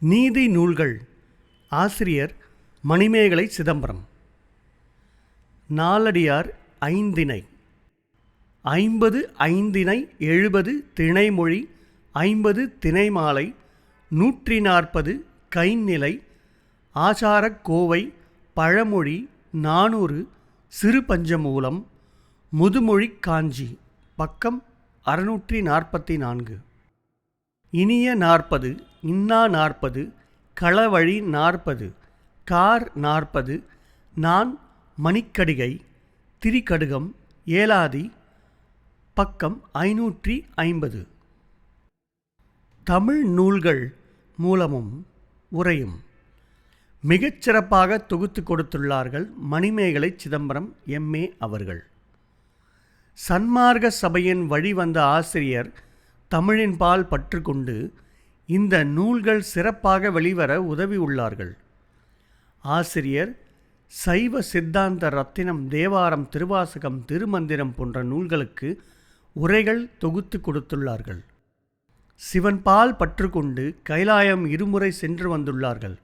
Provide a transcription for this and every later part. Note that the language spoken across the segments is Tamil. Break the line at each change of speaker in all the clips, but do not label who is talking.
நீதி நூல்கள். ஆசிரியர் மணிமேகலை சிதம்பரம். நாலடியார் ஐந்திணை. ஐம்பது ஐந்திணை எழுபது திணைமொழி ஐம்பது திணைமாலை நூற்றி நாற்பது கைநிலை ஆசாரக் கோவை பழமொழி நானூறு சிறு பஞ்சமூலம் முதுமொழி காஞ்சி பக்கம் அறுநூற்றி நாற்பத்தி நான்கு. இனிய நாற்பது இன்னா நாற்பது களவழி நாற்பது கார் நாற்பது நான் மணிக்கடிகை திரிகடுகம் ஏலாதி பக்கம் ஐநூற்றி ஐம்பது. தமிழ் நூல்கள் மூலமும் உரையும். மிகச்சிறப்பாக தொகுத்து கொடுத்துள்ளார்கள் மணிமேகலை சிதம்பரம் எம்ஏ அவர்கள். சன்மார்க்க சபையின் வழிவந்த ஆசிரியர் தமிழின் பால் பற்றுக்கொண்டு இந்த நூல்கள் சிறப்பாக வெளிவர உதவி உள்ளார்கள். ஆசிரியர் சைவ சித்தாந்த ரத்தினம் தேவாரம் திருவாசகம் திருமந்திரம் போன்ற நூல்களுக்கு உரைகள் தொகுத்து கொடுத்துள்ளார்கள். சிவன் பால் பற்றுக்கொண்டு கைலாயம் இருமுறை சென்று வந்துள்ளார்கள்.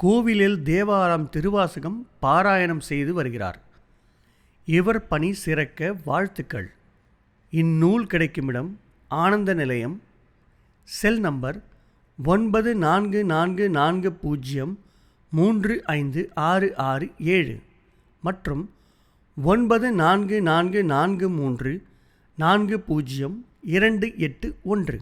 கோவிலில் தேவாரம் திருவாசகம் பாராயணம் செய்து வருகிறார். இவர் பணி சிறக்க வாழ்த்துக்கள். இந்நூல் கிடைக்குமிடம் ஆனந்த நிலையம் செல் நம்பர் ஒன்பது நான்கு நான்கு நான்கு பூஜ்ஜியம் மூன்று ஐந்து ஆறு ஆறு ஏழு மற்றும் ஒன்பது நான்கு நான்கு நான்கு மூன்று நான்கு பூஜ்ஜியம் இரண்டு எட்டு ஒன்று.